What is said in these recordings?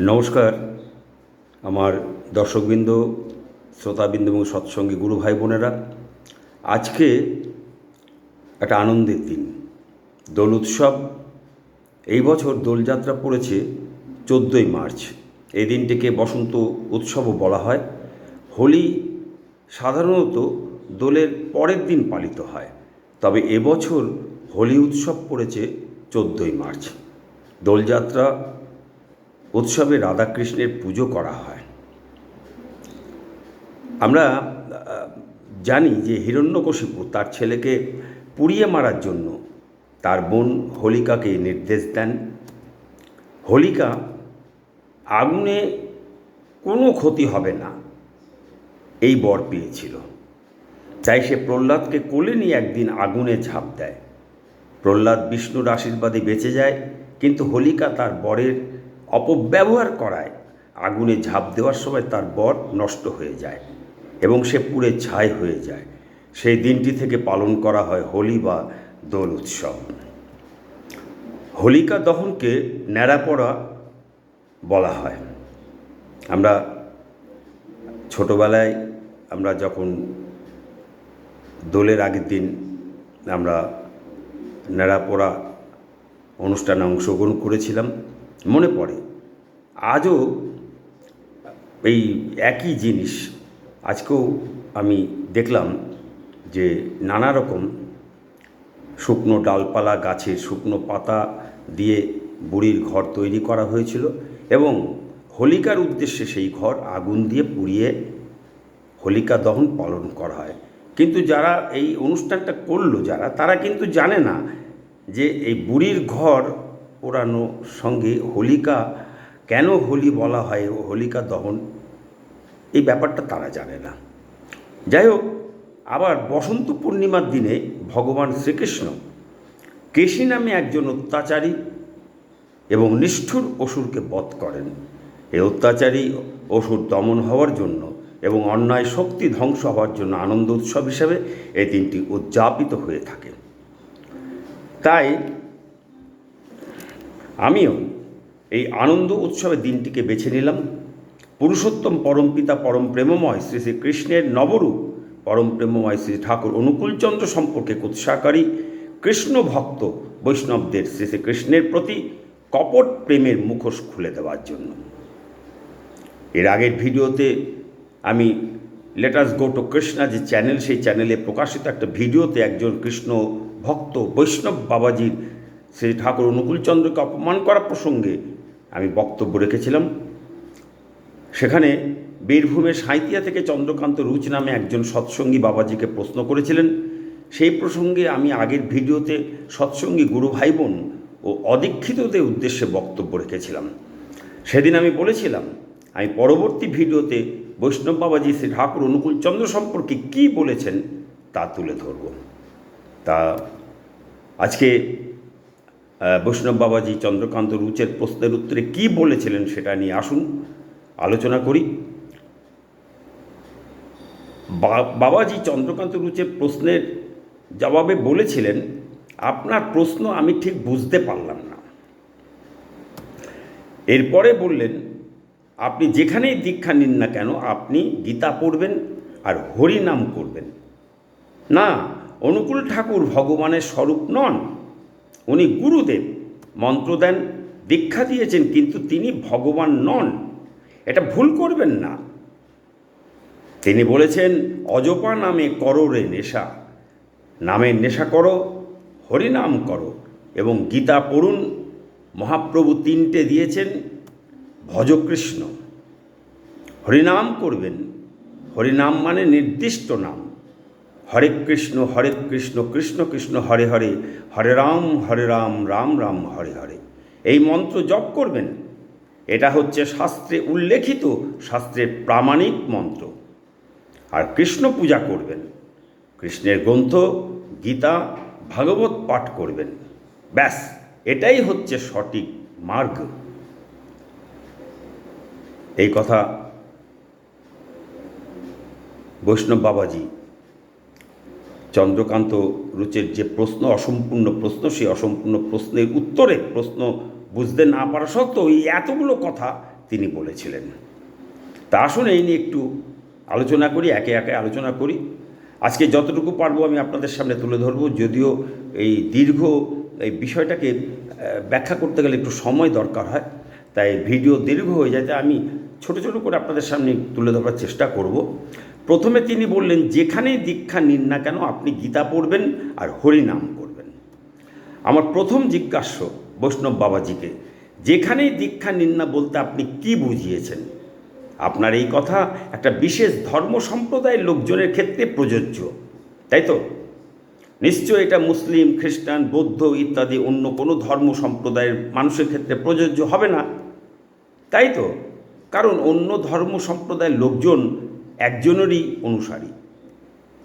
নমস্কার। আমার দর্শকবৃন্দ, শ্রোতাবৃন্দ এবং সৎসঙ্গী গুরু ভাই বোনেরা, আজকে একটা আনন্দের দিন। দোল উৎসব, এই বছর দোলযাত্রা পড়েছে চোদ্দোই মার্চ। এই দিনটিকে বসন্ত উৎসবও বলা হয়। হোলি সাধারণত দোলের পরের দিন পালিত হয়। তবে এবছর হোলি উৎসব পড়েছে চোদ্দোই মার্চ। দোলযাত্রা উৎসবে রাধাকৃষ্ণের পুজো করা হয়। আমরা জানি যে হিরণ্যকশিপু তার ছেলেকে পুড়িয়ে মারার জন্য তার বোন হোলিকাকে নির্দেশ দেন। হোলিকা আগুনে কোনো ক্ষতি হবে না, এই বর পেয়েছিল। তাই সে প্রহ্লাদকে কোলে নিয়ে একদিন আগুনে ঝাঁপ দেয়। প্রহ্লাদ বিষ্ণুর আশীর্বাদে বেঁচে যায়, কিন্তু হোলিকা তার বরের অপব্যবহার করায় আগুনে ঝাঁপ দেওয়ার সময় তার বর নষ্ট হয়ে যায় এবং সে পুড়ে ছাই হয়ে যায়। সেই দিনটি থেকে পালন করা হয় হোলি বা দোল উৎসব। হোলিকা দহনকে ন্যাড়াপড়া বলা হয়। আমরা ছোটোবেলায় আমরা যখন দোলের আগের দিন আমরা ন্যাড়াপোড়া অনুষ্ঠানে অংশগ্রহণ করেছিলাম মনে পড়ে। আজও এই একই জিনিস আজকেও আমি দেখলাম যে নানা রকম শুকনো ডালপালা, গাছের শুকনো পাতা দিয়ে বুড়ির ঘর তৈরি করা হয়েছিল এবং হোলিকার উদ্দেশ্যে সেই ঘর আগুন দিয়ে পুড়িয়ে হোলিকা দহন পালন করা হয়। কিন্তু যারা এই অনুষ্ঠানটা করল যারা, তারা কিন্তু জানে না যে এই বুড়ির ঘর পোড়ানো সঙ্গে হোলিকা, কেন হোলি বলা হয় ও হোলিকা দহন? এই ব্যাপারটা তারা জানে না। যাই হোক, আবার বসন্ত পূর্ণিমার দিনে ভগবান শ্রীকৃষ্ণ কেশী নামে একজন অত্যাচারী এবং নিষ্ঠুর অসুরকে বধ করেন। এই অত্যাচারী অসুর দমন হওয়ার জন্য এবং অন্যায় শক্তি ধ্বংস হওয়ার জন্য আনন্দ উৎসব হিসাবে এই দিনটি উদযাপিত হয়ে থাকে। তাই আমিও এই আনন্দ উৎসবের দিনটিকে বেছে নিলাম। পুরুষোত্তম পরমপিতা পরম প্রেমময় শ্রী শ্রী কৃষ্ণের নবরূপ পরম প্রেমময় শ্রী ঠাকুর অনুকূলচন্দ্র সম্পর্কে উৎসাহকারী কৃষ্ণ ভক্ত বৈষ্ণবদের শ্রী শ্রী কৃষ্ণের প্রতি কপট প্রেমের মুখোশ খুলে দেওয়ার জন্য। এর আগের ভিডিওতে আমি লেটাস গো টু কৃষ্ণা যে চ্যানেল সেই চ্যানেলে প্রকাশিত একটা ভিডিওতে একজন কৃষ্ণ ভক্ত বৈষ্ণব বাবাজির শ্রী ঠাকুর অনুকূলচন্দ্রকে অপমান করা প্রসঙ্গে আমি বক্তব্য রেখেছিলাম। সেখানে বীরভূমের সাঁইতিয়া থেকে চন্দ্রকান্ত রুচ নামে একজন সৎসঙ্গী বাবাজিকে প্রশ্ন করেছিলেন। সেই প্রসঙ্গে আমি আগের ভিডিওতে সৎসঙ্গী গুরু ভাই বোন ও অদীক্ষিতদের উদ্দেশ্যে বক্তব্য রেখেছিলাম। সেদিন আমি বলেছিলাম, আমি পরবর্তী ভিডিওতে বৈষ্ণব বাবাজি শ্রী ঠাকুর অনুকূল চন্দ্র সম্পর্কে কী বলেছেন তা তুলে ধরব। তা আজকে বৈষ্ণব বাবাজি চন্দ্রকান্ত রুচের প্রশ্নের উত্তরে কী বলেছিলেন সেটা নিয়ে আসুন, আলোচনা করি। বাবাজি চন্দ্রকান্ত রুচের প্রশ্নের জবাবে বলেছিলেন, আপনার প্রশ্ন আমি ঠিক বুঝতে পারলাম না। এরপরে বললেন, আপনি যেখানেই দীক্ষা নিন না কেন, আপনি গীতা পড়বেন আর হরি নাম করবেন। না, অনুকূল ঠাকুর ভগবানের স্বরূপ নন। উনি গুরুদেব, মন্ত্র দেন, দীক্ষা দিয়েছেন, কিন্তু তিনি ভগবান নন। এটা ভুল করবেন না। তিনি বলেছেন, অজপা নামে করো রে নেশা। নামের নেশা করো, হরিনাম করো। এবং গীতা পড়ুন, মহাপ্রভু তিনটে দিয়েছেন ভজকৃষ্ণ হরিনাম করবেন। হরিনাম মানে নির্দিষ্ট নাম। হরে কৃষ্ণ হরে কৃষ্ণ কৃষ্ণ কৃষ্ণ, হরে হরে হরে রাম হরে রাম রাম রাম, হরে হরে। এই মন্ত্র জপ করবেন। এটা হচ্ছে শাস্ত্রে উল্লেখিত, শাস্ত্রের প্রামাণিক মন্ত্র। আর কৃষ্ণ পূজা করবেন। কৃষ্ণের গ্রন্থ, গীতা, ভাগবত পাঠ করবেন। ব্যাস, এটাই হচ্ছে সঠিক মার্গ। এই কথা বৈষ্ণব বাবাজি চন্দ্রকান্ত রুচের যে প্রশ্ন, অসম্পূর্ণ প্রশ্ন, সেই অসম্পূর্ণ প্রশ্নের উত্তরে প্রশ্ন বুঝতে না পারা সত্ত্বেও এই এতগুলো কথা তিনি বলেছিলেন। তা আসুন এই নিয়ে একটু আলোচনা করি, একে একে আলোচনা করি। আজকে যতটুকু পারব আমি আপনাদের সামনে তুলে ধরবো, যদিও এই দীর্ঘ এই বিষয়টাকে ব্যাখ্যা করতে গেলে একটু সময় দরকার হয়, তাই ভিডিও দীর্ঘ হয়ে যায় আমি ছোট ছোট করে আপনাদের সামনে তুলে ধরার চেষ্টা করব। প্রথমে তিনি বললেন, যেখানেই দীক্ষা নিন না কেন, আপনি গীতা পড়বেন আর হরিনাম করবেন। আমার প্রথম জিজ্ঞাস্য বৈষ্ণব বাবাজিকে, যেখানেই দীক্ষা নিন না বলতে আপনি কি বুঝিয়েছেন? আপনার এই কথা একটা বিশেষ ধর্ম সম্প্রদায়ের লোকজনের ক্ষেত্রে প্রযোজ্য, তাই তো? নিশ্চয় এটা মুসলিম, খ্রিস্টান, বৌদ্ধ ইত্যাদি অন্য কোনো ধর্ম সম্প্রদায়ের মানুষের ক্ষেত্রে প্রযোজ্য হবে না। তাই তো? কারণ অন্য ধর্ম সম্প্রদায়ের লোকজন একজনেরই অনুসারী।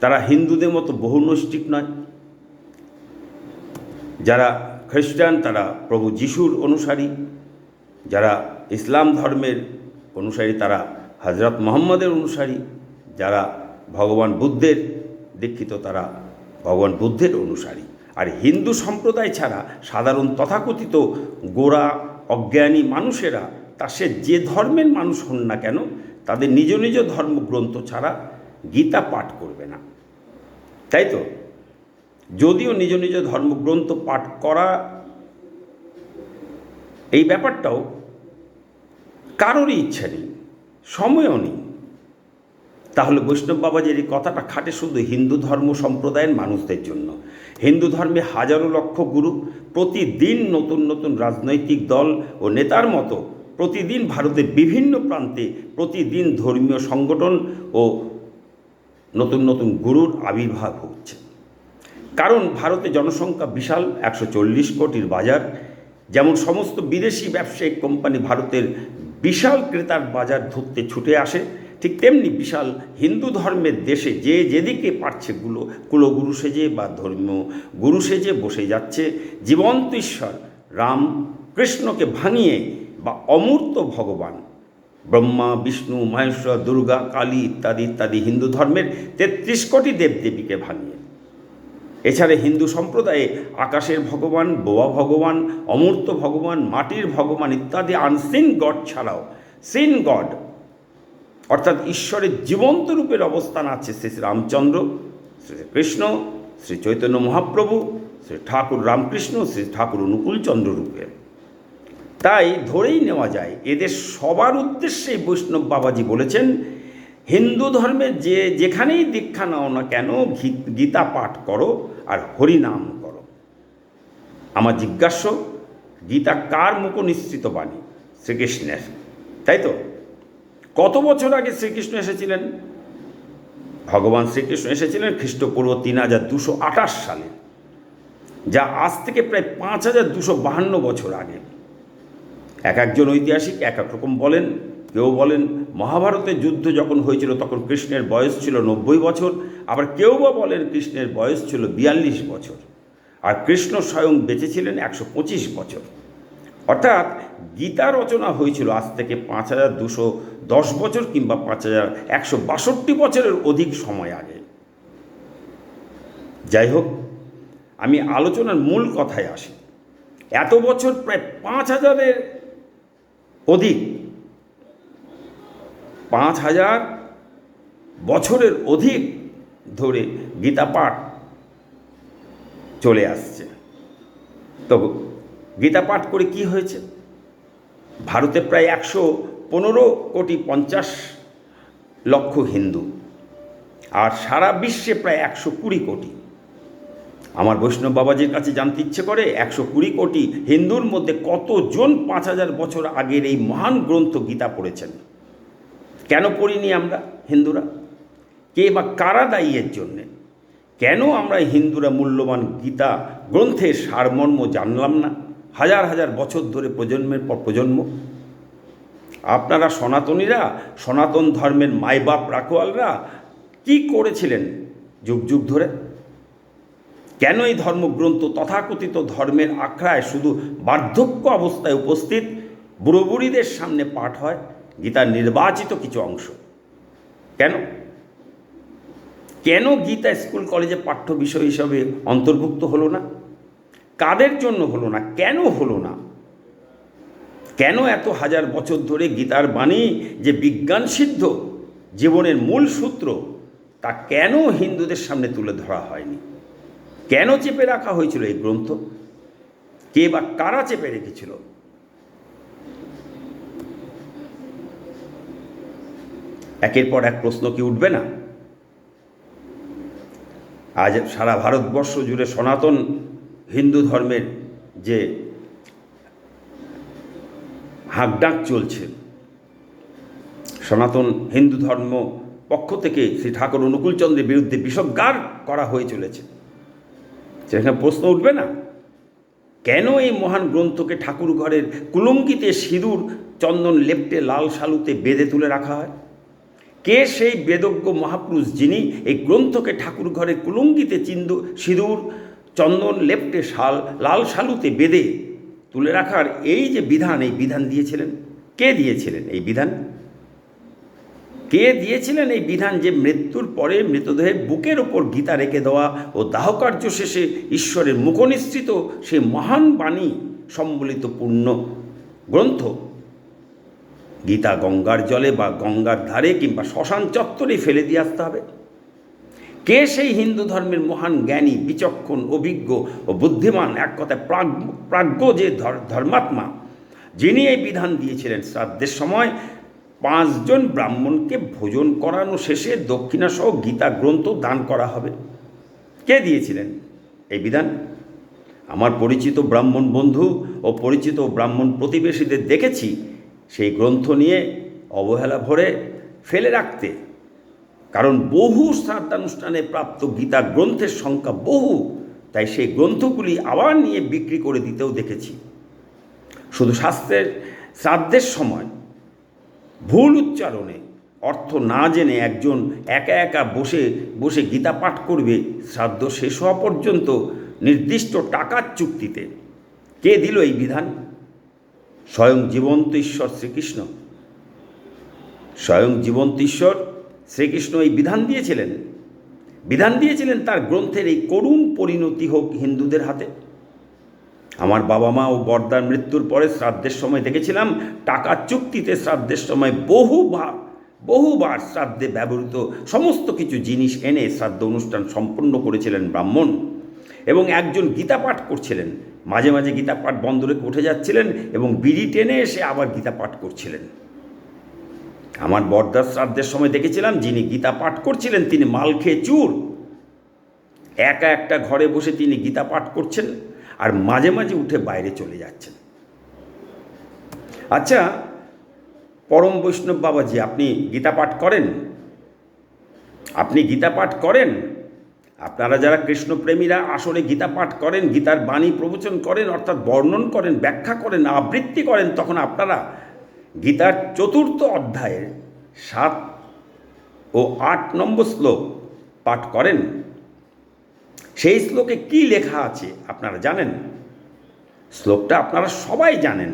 তারা হিন্দুদের মতো বহুনৈষ্ঠিক নয়। যারা খ্রিস্টান, তারা প্রভু যিশুর অনুসারী। যারা ইসলাম ধর্মের অনুসারী, তারা হজরত মোহাম্মদের অনুসারী। যারা ভগবান বুদ্ধের দীক্ষিত, তারা ভগবান বুদ্ধের অনুসারী। আর হিন্দু সম্প্রদায় ছাড়া সাধারণ তথাকথিত গোড়া, অজ্ঞানী মানুষেরা, তা সে যে ধর্মের মানুষ হন না কেন তাদের নিজ নিজ ধর্মগ্রন্থ ছাড়া গীতা পাঠ করবে না। তাই তো? যদিও নিজ নিজ ধর্মগ্রন্থ পাঠ করা এই ব্যাপারটাও কারোরই ইচ্ছা নেই, সময়ও নেই। তাহলে বৈষ্ণব বাবাজির এই কথাটা খাটে শুধু হিন্দু ধর্ম সম্প্রদায়ের মানুষদের জন্য। হিন্দু ধর্মে হাজারো লক্ষ গুরু প্রতিদিন নতুন নতুন রাজনৈতিক দল ও নেতার মতো প্রতিদিন ভারতের বিভিন্ন প্রান্তে প্রতিদিন ধর্মীয় সংগঠন ও নতুন নতুন গুরুর আবির্ভাব হচ্ছে। কারণ ভারতে জনসংখ্যা বিশাল, একশো চল্লিশ কোটির বাজার, যেমন সমস্ত বিদেশি ব্যবসায়িক কোম্পানি ভারতের বিশাল ক্রেতার বাজার ধরতে ছুটে আসে, ঠিক তেমনি বিশাল হিন্দু ধর্মের দেশে যে যেদিকে পারছে গুলো কুলগুরু সেজে বা ধর্মীয় গুরু সেজে বসে যাচ্ছে। জীবন্ত ঈশ্বর রাম কৃষ্ণকে ভাঙিয়ে বা অমূর্ত ভগবান। ব্রহ্মা, বিষ্ণু, মহেশ্বর, দুর্গা, কালী ইত্যাদি ইত্যাদি হিন্দু ধর্মের তেত্রিশ কোটি দেবদেবীকে ভাঙিয়ে। এছাড়া হিন্দু সম্প্রদায়ে আকাশের ভগবান বোয়া ভগবান, অমূর্ত ভগবান, মাটির ভগবান ইত্যাদি আনসিন গড ছাড়াও সিন গড অর্থাৎ ঈশ্বরের জীবন্ত রূপের অবস্থান আছে শ্রী রামচন্দ্র, শ্রী শ্রী চৈতন্য মহাপ্রভু, শ্রী ঠাকুর রামকৃষ্ণ, শ্রী ঠাকুর অনুকূলচন্দ্র রূপে। তাই ধরেই নেওয়া যায়, এদের সবার উদ্দেশ্যেই বৈষ্ণব বাবাজি বলেছেন, হিন্দু ধর্মে যে যেখানেই দীক্ষা নাও না কেন গীতা পাঠ করো আর হরিনাম করো। আমার জিজ্ঞাস্য গীতা কার মুখ নিশ্চিত বাণী? শ্রীকৃষ্ণের। তাই তো? কত বছর আগে শ্রীকৃষ্ণ এসেছিলেন? ভগবান শ্রীকৃষ্ণ এসেছিলেন খ্রিস্টপূর্ব তিন হাজার দুশো আঠাশ সালে, যা আজ থেকে প্রায় পাঁচ হাজার দুশো বাহান্ন বছর আগে। এক একজন ঐতিহাসিক এক এক রকম বলেন। কেউ বলেন মহাভারতের যুদ্ধ যখন হয়েছিল তখন কৃষ্ণের বয়স ছিল নব্বই বছর, আবার কেউ বা বলেন কৃষ্ণের বয়স ছিল বিয়াল্লিশ বছর। আর কৃষ্ণ স্বয়ং বেঁচেছিলেন একশো পঁচিশ বছর। অর্থাৎ গীতা রচনা হয়েছিল আজ থেকে পাঁচ হাজার দুশো দশ বছর কিংবা পাঁচ হাজার একশো বাষট্টি বছরের অধিক সময় আগে। যাই হোক, আমি আলোচনার মূল কথায় আসি। এত বছর প্রায় পাঁচ হাজারের অধিক। পাঁচ হাজার বছরের অধিক ধরে গীতা পাঠ চলে আসছে। তো গীতা পাঠ করে কি হয়েছে? ভারতে প্রায় একশো পনেরো কোটি পঞ্চাশ লক্ষ হিন্দু, আর সারা বিশ্বে প্রায় একশো কুড়ি কোটি। আমার বৈষ্ণব বাবাজির কাছে জানতে ইচ্ছে করে একশো কুড়ি কোটি হিন্দুর মধ্যে কতজন পাঁচ হাজার বছর আগের এই মহান গ্রন্থ গীতা পড়েছেন? কেন পড়িনি আমরা হিন্দুরা? কে বা কারা দায়ী এর জন্যে? কেন আমরা হিন্দুরা মূল্যবান গীতা গ্রন্থের সারমর্ম জানলাম না? হাজার হাজার বছর ধরে প্রজন্মের পর প্রজন্ম। আপনারা সনাতনীরা, সনাতন ধর্মের মাইবাপ রাখোয়ালরা কি করেছিলেন যুগ যুগ ধরে? কেন এই ধর্মগ্রন্থ তথাকথিত ধর্মের আখড়ায় শুধু বার্ধক্য অবস্থায় উপস্থিত? বুড়ো বুড়িদের সামনে পাঠ হয়, গীতার নির্বাচিত কিছু অংশ। কেন? কেন গীতা স্কুল কলেজে পাঠ্য বিষয় হিসাবে অন্তর্ভুক্ত হলো না? কাদের জন্য হলো না? কেন হলো না? কেন এত হাজার বছর ধরে গীতার বাণী যে বিজ্ঞান সিদ্ধ, জীবনের মূল সূত্র, তা কেন হিন্দুদের সামনে তুলে ধরা হয়নি? কেন চেপে রাখা হয়েছিল এই গ্রন্থ? কে বা কারা চেপে রেখেছিল? একের পর এক প্রশ্ন কি উঠবে না? আজ সারা ভারতবর্ষ জুড়ে সনাতন হিন্দু ধর্মের যে হাঁকডাক চলছে, সনাতন হিন্দু ধর্ম পক্ষ থেকে শ্রী ঠাকুর অনুকূলচন্দ্রের বিরুদ্ধে বিষজ্ঞার করা হয়ে চলেছে। সেখানে প্রশ্ন উঠবে না? কেন এই মহান গ্রন্থকে ঠাকুর ঘরের কুলঙ্কিতে সিঁদুর, চন্দন লেপটে লাল শালুতে বেঁধে তুলে রাখা হয়? কে সেই বেদজ্ঞ মহাপুরুষ যিনি এই গ্রন্থকে ঠাকুর ঘরের কুলঙ্গিতে চিন্দু, সিঁদুর, চন্দন লেপটে শাল, লাল শালুতে বেঁধে তুলে রাখার এই যে বিধান, এই বিধান দিয়েছিলেন? কে দিয়েছিলেন এই বিধান? কে দিয়েছিলেন এই বিধান যে মৃত্যুর পরে মৃতদেহের বুকের ওপর গীতা রেখে দেওয়া ও দাহকার্য শেষে ঈশ্বরের মুখনিসৃত সেই মহান বাণী সম্বলিত পূর্ণ গ্রন্থ। গীতা গঙ্গার জলে বা গঙ্গার ধারে কিংবা শ্মশান চত্বরে ফেলে দিয়ে আসতে হবে। কে সেই হিন্দু ধর্মের মহান জ্ঞানী, বিচক্ষণ, অভিজ্ঞ ও বুদ্ধিমান, এক কথায় প্রাজ্ঞ যে ধর্মাত্মা, যিনি এই বিধান দিয়েছিলেন শ্রাদ্ধের সময় পাঁচজন ব্রাহ্মণকে ভোজন করানো শেষে দক্ষিণাসহ গীতা গ্রন্থ দান করা হবে। কে দিয়েছিলেন? এই বিধান? আমার পরিচিত ব্রাহ্মণ বন্ধু ও পরিচিত ব্রাহ্মণ প্রতিবেশীদের দেখেছি, সেই গ্রন্থ নিয়ে অবহেলা ভরে ফেলে রাখতে। কারণ বহু শ্রাদ্ধানুষ্ঠানে প্রাপ্ত গীতা গ্রন্থের সংখ্যা বহু, তাই সেই গ্রন্থগুলি আবার নিয়ে বিক্রি করে দিতেও দেখেছি। শুধু শাস্ত্রের, শ্রাদ্ধের সময় ভুল উচ্চারণে অর্থ না জেনে একজন একা একা বসে বসে গীতা পাঠ করবে, শ্রাদ্ধ শেষ হওয়া পর্যন্ত নির্দিষ্ট টাকার চুক্তিতে। কে দিল এই বিধান? স্বয়ং জীবন্ত ঈশ্বর শ্রীকৃষ্ণ। স্বয়ং জীবন্ত ঈশ্বর শ্রীকৃষ্ণ এই বিধান দিয়েছিলেন। বিধান দিয়েছিলেন তার গ্রন্থের এই করুণ পরিণতি হোক হিন্দুদের হাতে। আমার বাবা মা ও বর্দার মৃত্যুর পরে শ্রাদ্ধের সময় দেখেছিলাম, টাকা চুক্তিতে শ্রাদ্ধের সময় বহুবার বহুবার শ্রাদ্ধে ব্যবহৃত সমস্ত কিছু জিনিস এনে শ্রাদ্ধ অনুষ্ঠান সম্পন্ন করেছিলেন ব্রাহ্মণ এবং একজন গীতা পাঠ করছিলেন। মাঝে মাঝে গীতা পাঠ বন্ধ রেখে উঠে যাচ্ছিলেন এবং বিড়ি টেনে এসে আবার গীতা পাঠ করছিলেন। আমার বরদার শ্রাদ্ধের সময় দেখেছিলাম, যিনি গীতা পাঠ করছিলেন তিনি মাল খেয়ে চুর। একা একটা ঘরে বসে তিনি গীতা পাঠ করছেন। আর মাঝে মাঝে উঠে বাইরে চলে যাচ্ছেন। আচ্ছা পরম বৈষ্ণব বাবাজি, আপনি গীতা পাঠ করেন? আপনি গীতা পাঠ করেন? আপনারা যারা কৃষ্ণপ্রেমীরা আসলে গীতা পাঠ করেন, গীতার বাণী প্রবচন করেন, অর্থাৎ বর্ণন করেন, ব্যাখ্যা করেন, আবৃত্তি করেন, তখন আপনারা গীতার চতুর্থ অধ্যায়ের সাত ও আট নম্বর শ্লোক পাঠ করেন। সেই শ্লোকে কি লেখা আছে আপনারা জানেন? শ্লোকটা আপনারা সবাই জানেন,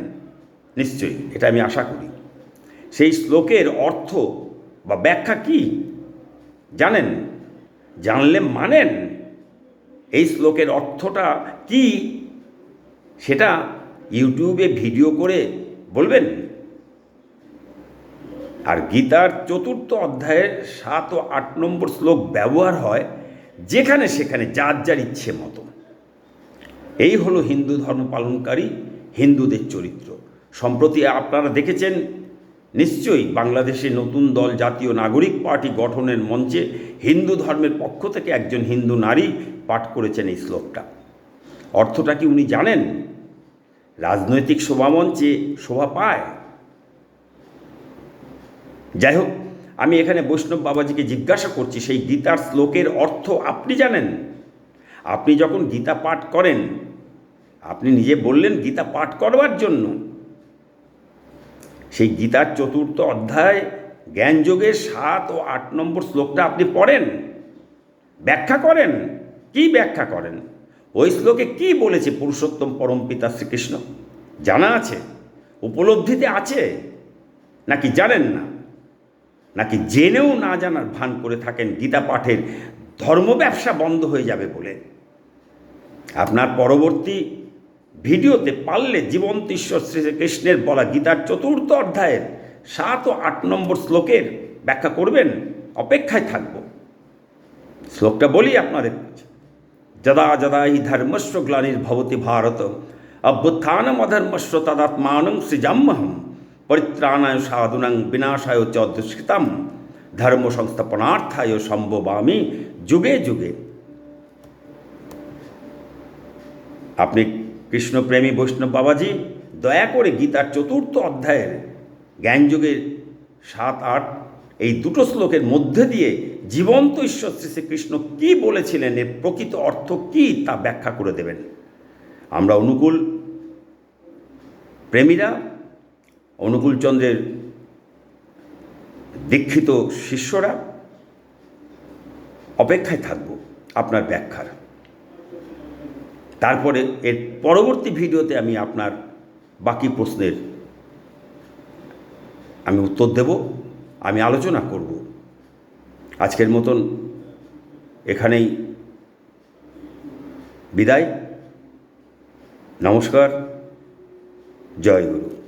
নিশ্চয়ই, এটা আমি আশা করি। সেই শ্লোকের অর্থ বা ব্যাখ্যা কি? জানেন? জানলে মানেন। এই শ্লোকের অর্থটা কি? সেটা ইউটিউবে ভিডিও করে বলবেন। আর গীতার চতুর্থ অধ্যায়ের সাত ও আট নম্বর শ্লোক ব্যবহার হয় যেখানে সেখানে যার যার ইচ্ছে মতো। এই হলো হিন্দু ধর্ম পালনকারী হিন্দুদের চরিত্র। সম্প্রতি আপনারা দেখেছেন, নিশ্চয়ই বাংলাদেশে নতুন দল জাতীয় নাগরিক পার্টি গঠনের মঞ্চে হিন্দু ধর্মের পক্ষ থেকে একজন হিন্দু নারী পাঠ করেছেন এই শ্লোকটা। অর্থটা কি উনি জানেন? রাজনৈতিক শোভামঞ্চে শোভা পায়? যাই হোক আমি এখানে বৈষ্ণব বাবাজিকে জিজ্ঞাসা করছি, সেই গীতার শ্লোকের অর্থ আপনি জানেন? আপনি যখন গীতা পাঠ করেন, আপনি নিজে বললেন গীতা পাঠ করবার জন্য। সেই গীতার চতুর্থ অধ্যায় জ্ঞানযোগের সাত ও আট নম্বর শ্লোকটা আপনি পড়েন? ব্যাখ্যা করেন? কি ব্যাখ্যা করেন? ওই শ্লোকে কি বলেছে পুরুষোত্তম পরম পিতা শ্রীকৃষ্ণ? জানা আছে? উপলব্ধিতে আছে? নাকি জানেন না? নাকি জেনেও না জানার ভান করে থাকেন গীতা পাঠের ধর্ম ব্যবসা বন্ধ হয়ে যাবে বলে? আপনার পরবর্তী ভিডিওতে পারলে জীবন্ত ঈশ্বর শ্রীকৃষ্ণের বলা গীতার চতুর্থ অধ্যায়ের সাত ও আট নম্বর শ্লোকের ব্যাখ্যা করবেন, অপেক্ষায় থাকব। শ্লোকটা বলি আপনাদের যদা যদা হি ধর্মস্ব গ্লানির্ভবতি ভারত অভ্যুত্থানমধর্মস্ব তদাত্মানং সৃজাম্যহম। পরিত্রাণায় সাধুনাং বিনাশায় চ দুষ্কৃতম, ধর্ম সংস্থাপনার্থায় সম্ভবামি যুগে যুগে। আপনি কৃষ্ণপ্রেমী বৈষ্ণব বাবাজি, দয়া করে গীতার চতুর্থ অধ্যায়ের জ্ঞানযোগের সাত, আট, এই দুটো শ্লোকের মধ্যে দিয়ে জীবন্ত ঈশ্বর শ্রী শ্রীকৃষ্ণ কী বলেছিলেন, এর প্রকৃত অর্থ কী তা ব্যাখ্যা করে দেবেন। আমরা অনুকূল প্রেমীরা অনুকূলচন্দ্রের দীক্ষিত শিষ্যরা অপেক্ষায় থাকব আপনার ব্যাখ্যার। তারপরে এর পরবর্তী ভিডিওতে আমি আপনার বাকি প্রশ্নের আমি উত্তর দেব, আমি আলোচনা করব। আজকের মতন এখানেই বিদায়। নমস্কার, জয় গুরু।